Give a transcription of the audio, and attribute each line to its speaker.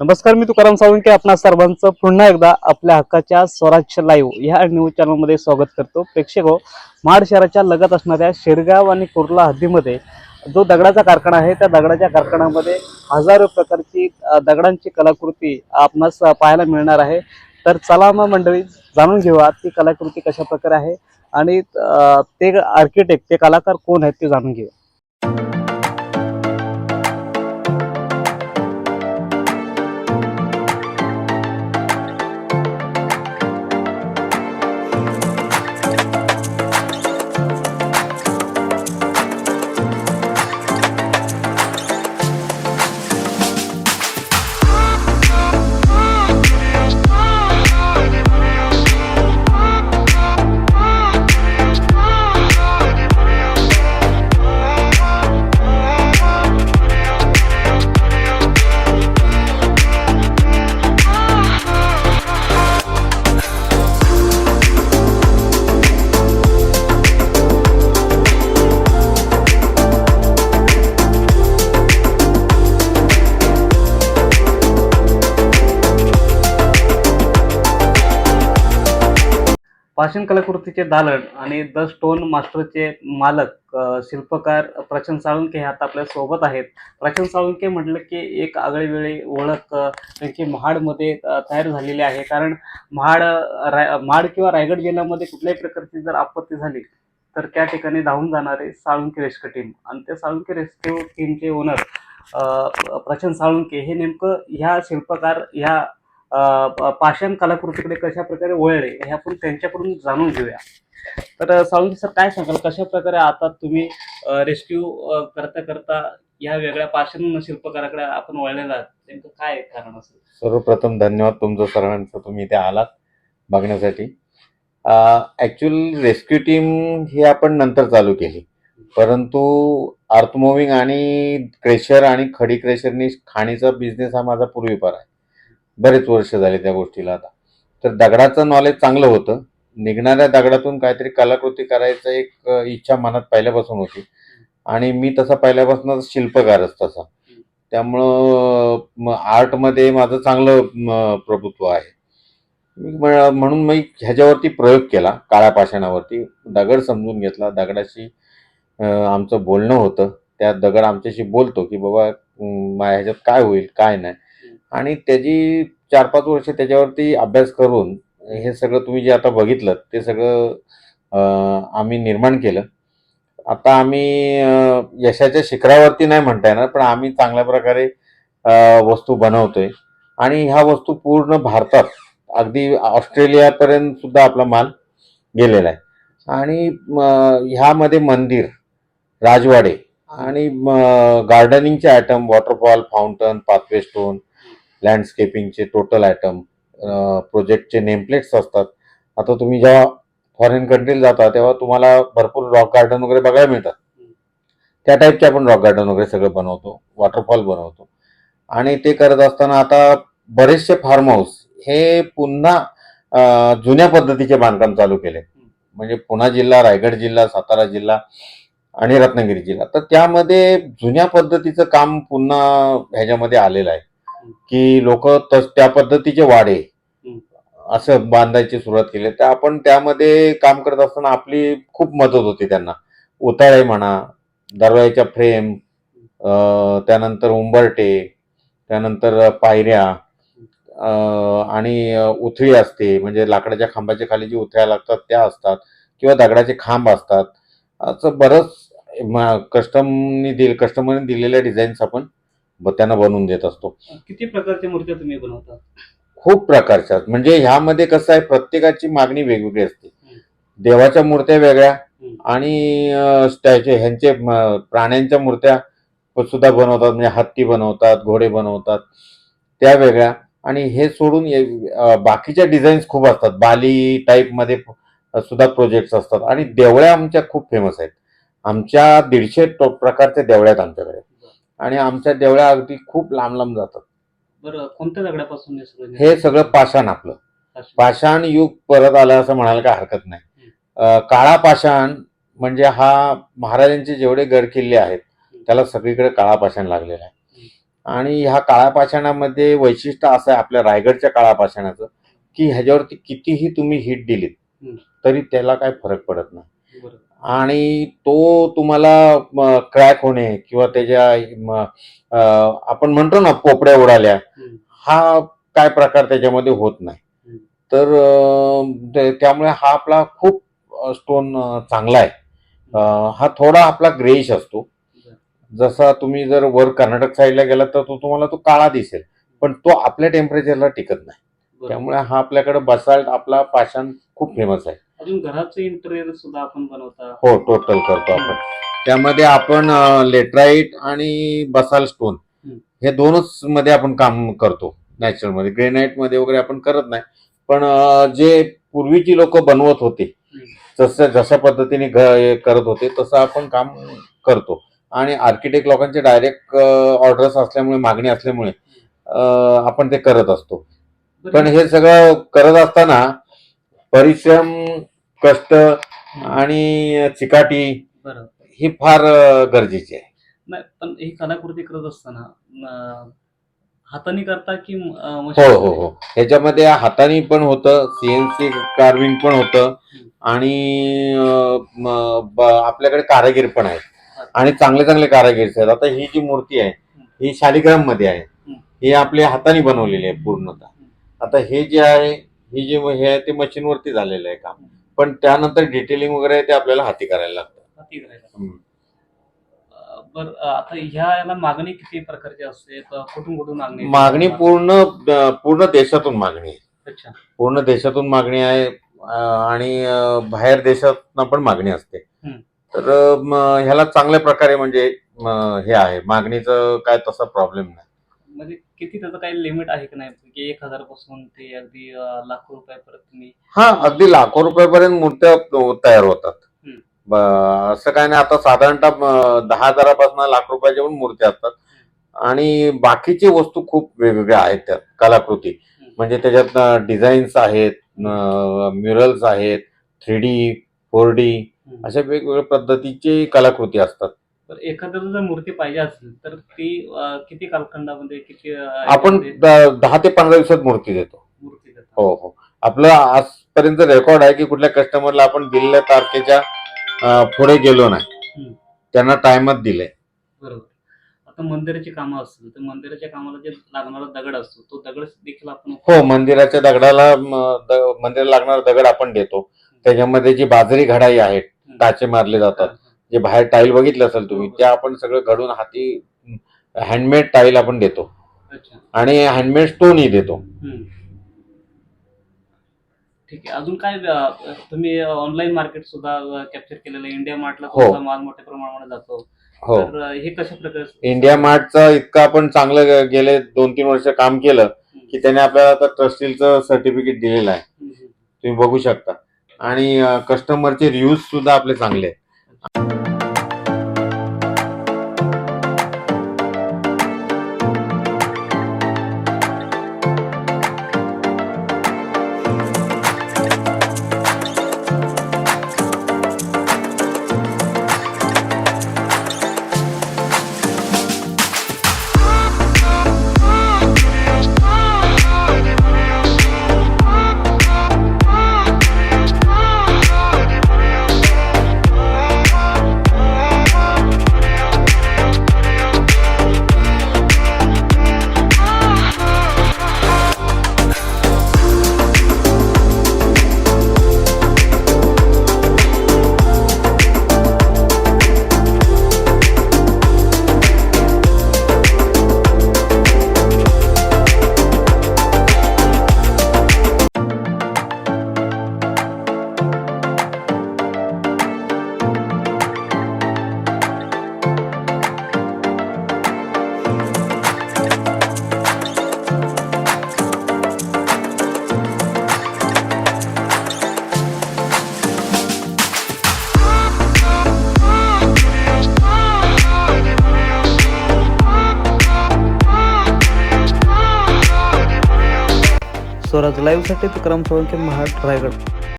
Speaker 1: नमस्कार मी तुकाराम सावंके आपणा सर्वांचं पुन्हा एकदा आपल्या हक्काच्या स्वराज्य लाईव्ह ह्या न्यूज चॅनलमध्ये स्वागत करतो. प्रेक्षक हो, महाड शहराच्या लगत असणाऱ्या शिरगाव आणि कुर्ला हद्दीमध्ये जो दगडाचा कारखाना आहे त्या दगडाच्या कारखान्यामध्ये हजारो प्रकारची दगडांची कलाकृती आपणास पाहायला मिळणार आहे. तर चला मग मंडळी जाणून घेऊया ती कलाकृती कशा प्रकारे आहे आणि ते आर्किटेक्ट ते कलाकार कोण आहेत ते जाणून घेऊया. पाषाण कलाकृतीचे दालन आणि द स्टोन मास्टरचे मालक शिल्पकार प्रशांत साळुंके हे आता आपल्यासोबत आहेत. प्रशांत साळुंके म्हटलं की एक आगळीवेळी ओळख त्यांची महाडमध्ये तयार झालेली आहे. कारण महाड राय महाड किंवा रायगड जिल्ह्यामध्ये कुठल्याही प्रकारची जर आपत्ती झाली तर त्या ठिकाणी धावून जाणारे साळुंके रेस्क्यू टीम आणि त्या साळुंके रेस्क्यू टीमचे ओनर प्रशांत साळुंके हे नेमकं ह्या शिल्पकार ह्या पाषाण कलाकृतीकडे कशा प्रकारे वळले हे आपण त्यांच्याकडून जाणून घेऊया. तर अ, सर काय सांगाल? कशा प्रकारे आता तुम्ही रेस्क्यू करता करता या वेगळ्या पाषाण शिल्पकाराकडे आपण वळलेला आहात? नेमकं काय कारण असेल
Speaker 2: सर्वप्रथम धन्यवाद तुमचं सर्वांचं तुम्ही इथे आलात बघण्यासाठी. ॲक्च्युअल रेस्क्यू टीम ही आपण नंतर चालू केली. परंतु अर्थमुव्हिंग आणि क्रेशर आणि खडी क्रेशरनी खाणीचा बिझनेस हा माझा पूर्वीपार आहे. बरेच वर्ष झाले त्या गोष्टीला आता. तर दगडाचं नॉलेज चांगलं होतं. निघणाऱ्या दगडातून काहीतरी कलाकृती करायचं एक इच्छा मनात पहिल्यापासून होती. आणि मी तसा पहिल्यापासूनच शिल्पकारच तसा. त्यामुळं आर्टमध्ये माझं चांगलं प्रभुत्व आहे. मी म्हणून मी ह्याच्यावरती प्रयोग केला काळ्या पाषाणावरती दगड समजून घेतला. दगडाशी आमचं बोलणं होतं. त्या दगड आमच्याशी बोलतो की बाबा ह्याच्यात काय होईल? काय नाही? आणि त्याची चार पाच वर्ष त्याच्यावरती अभ्यास करून हे सगळं तुम्ही जे आता बघितलं ते सगळं आम्ही निर्माण केलं. आता आम्ही यशाच्या शिखरावरती नाही म्हणता येणार पण आम्ही चांगल्या प्रकारे वस्तू बनवतोय. आणि ह्या वस्तू पूर्ण भारतात अगदी ऑस्ट्रेलियापर्यंत सुद्धा आपला माल गेलेला आहे. आणि ह्यामध्ये मंदिर राजवाडे आणि गार्डनिंगचे item waterfall fountain pathway stone लँडस्केपिंगचे total item प्रोजेक्टचे नेमप्लेट्स असतात. आता तुम्ही जेव्हा फॉरेन कंट्रीला जाता तेव्हा तुम्हाला भरपूर रॉक गार्डन वगैरे बघायला मिळतात. त्या टाईपचे आपण रॉक गार्डन वगैरे सगळं बनवतो वॉटरफॉल बनवतो. आणि ते करत असताना आता बरेचसे फार्म हाऊस हे पुन्हा जुन्या पद्धतीचे बांधकाम चालू केले. म्हणजे पुणा जिल्हा रायगड जिल्हा सातारा जिल्हा आणि रत्नागिरी जिल्हा. तर त्यामध्ये जुन्या पद्धतीचं काम पुन्हा ह्याच्यामध्ये आलेलं आहे. की लोक त्या पद्धतीचे वाडे असं बांधायची सुरुवात केली. तर आपण त्यामध्ये काम करत असताना आपली खूप मदत होती त्यांना. उताळे म्हणा दरवाजाच्या फ्रेम त्यानंतर उंबरटे त्यानंतर पायऱ्या आणि उथळी असते. म्हणजे लाकडाच्या खांबाच्या खाली जी उथळ्या लागतात त्या असतात. किंवा दगडाचे खांब असतात. असं बरंच कस्टमनी दिल कस्टमरने दिलेल्या डिझाईन्स आपण ब- त्यांना बनवून देत असतो.
Speaker 1: किती प्रकारच्या मूर्त्या तुम्ही बनवता?
Speaker 2: खूप प्रकारच्या. म्हणजे ह्यामध्ये कसं आहे प्रत्येकाची मागणी वेगवेगळी असते. देवाच्या मूर्त्या वेगळ्या आणि अं, त्याचे ह्यांचे म, प्राण्यांच्या मूर्त्या सुद्धा बनवतात. म्हणजे हत्ती बनवतात घोडे बनवतात. त्या वेगळ्या. आणि हे सोडून ये- अं, बाकीच्या डिझाईन्स खूप असतात. बाली टाईपमध्ये सुद्धा प्रोजेक्ट्स असतात. आणि देवळ्या आमच्या खूप फेमस आहेत. आमच्या दीडशे टो- प्रकारच्या देवळ्या आहेत आमच्याकडे. आणि आमच्या देवळ्या अगदी खूप लांब लांब जातात.
Speaker 1: बरं कोणत्या दगडापासून हे सगळं
Speaker 2: हे सगळं पाषाण आपलं. पाषाण. युग परत आलं असं म्हणायला काय हरकत नाही. काळा पाषाण म्हणजे हा महाराजांचे जेवढे गड किल्ले आहेत त्याला सगळीकडे काळा पाषाण लागलेला आहे. आणि ह्या काळ्या पाषाणामध्ये वैशिष्ट्य असं आहे आपल्या रायगडच्या काळ्या पाषाणाचं की ह्याच्यावरती कितीही तुम्ही हिट दिलीत. तरी त्याला काय फरक पडत नाही. आणि तो तुम्हाला क्रॅक होणे किंवा त्याच्या आपण म्हणतो ना पोपड्या उडाल्या. हा काय प्रकार त्याच्यामध्ये होत नाही. तर त्यामुळे हा आपला खूप स्टोन चांगला आहे हा थोडा आपला ग्रेइश असतो. जसा तुम्ही जर वर कर्नाटक साईडला गेला तर तो तुम्हाला तो काळा दिसेल पण तो आपल्या टेम्परेचरला टिकत नाही. त्यामुळे हा आपल्याकडे बसाल्ट आपला पाषाण खूप फेमस आहे
Speaker 1: अजून घराचं इंटेरियर सुद्धा आपण बनवता.
Speaker 2: हो टोटल करतो आपण. त्यामध्ये आपण लेटराईट आणि बसाल स्टोन. हे दोनच मध्ये आपण काम करतो नॅचरलमध्ये. ग्रेनाइटमध्ये वगैरे आपण करत नाही. पण जे पूर्वीची लोक बनवत होते. जसं जशा पद्धतीने करत होते तसं आपण काम करतो. आणि आर्किटेक्ट लोकांचे डायरेक्ट ऑर्डर्स असल्यामुळे मागणी असल्यामुळे आपण ते करत असतो. पण हे सगळं करत असताना परिश्रम कष्ट आणि चिकाटी ही फार गरजेची आहे.
Speaker 1: नाही पण ही कलाकृती करत असताना हाताने करता की
Speaker 2: हो हो हो. ह्याच्यामध्ये हाताने पण होतं सीएनसी कार्विंग पण होतं आणि आपल्याकडे कारागीर पण आहेत. आणि चांगले चांगले कारागीर आहेत. आता ही जी मूर्ती आहे ही शालिग्राममध्ये आहे ही आपल्या हाताने बनवलेली आहे पूर्णतः. आता हे जे आहे ही जे हे आहे ते मशीनवरती झालेलं आहे काम. पण त्यानंतर डिटेलिंग वगैरे ते आपल्याला हाती करायला लागतं.
Speaker 1: हाती करायला
Speaker 2: हम्म.
Speaker 1: बरं आता ह्या याला मागणी किती प्रकारची असते? कुठून कुठून मागणी?
Speaker 2: मागणी पूर्ण अ, पूर्ण देशातून मागणी आहे.
Speaker 1: अच्छा.
Speaker 2: पूर्ण देशातून मागणी आहे अं, आणि अं, बाहेर देशातनं पण मागणी असते.
Speaker 1: हम्म.
Speaker 2: तर अं, म, ह्याला चांगल्या प्रकारे म्हणजे म, हे आहे. मागणीचं काय तसा प्रॉब्लेम नाही.
Speaker 1: म्हणजे किती त्याचं काही लिमिट आहे की नाही की एक हजारपासून ते अगदी अं, लाखो रुपयापर्यंत तुम्ही
Speaker 2: हा अगदी लाखो रुपयापर्यंत मूर्त्या अं, तयार होतात
Speaker 1: हम्म.
Speaker 2: ब- असं काय नाही आता साधारणतः अं, दहा हजारापासून लाख रुपयाच्या पण मूर्त्या असतात आणि बाकीची वस्तू खूप वेगवेगळ्या आहेत त्यात कलाकृती
Speaker 1: हम्म.
Speaker 2: म्हणजे त्याच्यात डिझाईन्स आहेत म्युरल्स आहेत थ्री डी फोर डी
Speaker 1: हम्म.
Speaker 2: अशा वेगवेगळ्या पद्धतीची कलाकृती असतात
Speaker 1: तर एखाद्याला जर मूर्ती पाहिजे असेल तर ती अं, किती कालखंडामध्ये किती अं,
Speaker 2: आपण
Speaker 1: याच्यामध्ये
Speaker 2: द- दहा ते पंधरा दिवसात मूर्ती देतो.
Speaker 1: मूर्ती देता?
Speaker 2: हो हो. आपलं आजपर्यंत रेकॉर्ड आहे की कुठल्या कस्टमरला आपण दिलेल्या तारखेच्या अं, पुढे गेलो नाही.
Speaker 1: हम्म.
Speaker 2: त्यांना टाइमच दिले
Speaker 1: बरोबर. आता मंदिराची कामं असतील तर मंदिराच्या कामाला जे लागणारा दगड असतो तो दगड देखील आपण
Speaker 2: हो मंदिराच्या दगडाला म, द- मंदिराला लागणारा दगड आपण देतो. त्याच्यामध्ये जी बाजरी घडाई आहेत टाचे मारले जातात. जे बाहेर टाईल बघितले असेल तुम्ही त्या आपण सगळं घडून हाती हँडमेड टाईल आपण देतो. आणि हँडमेड स्टोनही देतो.
Speaker 1: ठीक आहे. अजून काय तुम्ही ऑनलाईन मार्केट सुद्धा कॅप्चर केलेलं इंडिया मार्टला
Speaker 2: हो.
Speaker 1: माल मोठ्या प्रमाणात जातो.
Speaker 2: हो.
Speaker 1: हे कशा प्रकारे
Speaker 2: इंडिया मार्टचं इतकं आपण चांगलं गेले दोन तीन वर्ष काम केलं की त्याने आपल्याला आता ट्रस्टीलचं सर्टिफिकेट दिलेलं आहे. तुम्ही बघू शकता. आणि कस्टमरचे रिव्ह्यूज सुद्धा आपले चांगले आहेत.
Speaker 1: स्वराज लाईव्हसाठी विक्रम सोळंके महाड रायगड.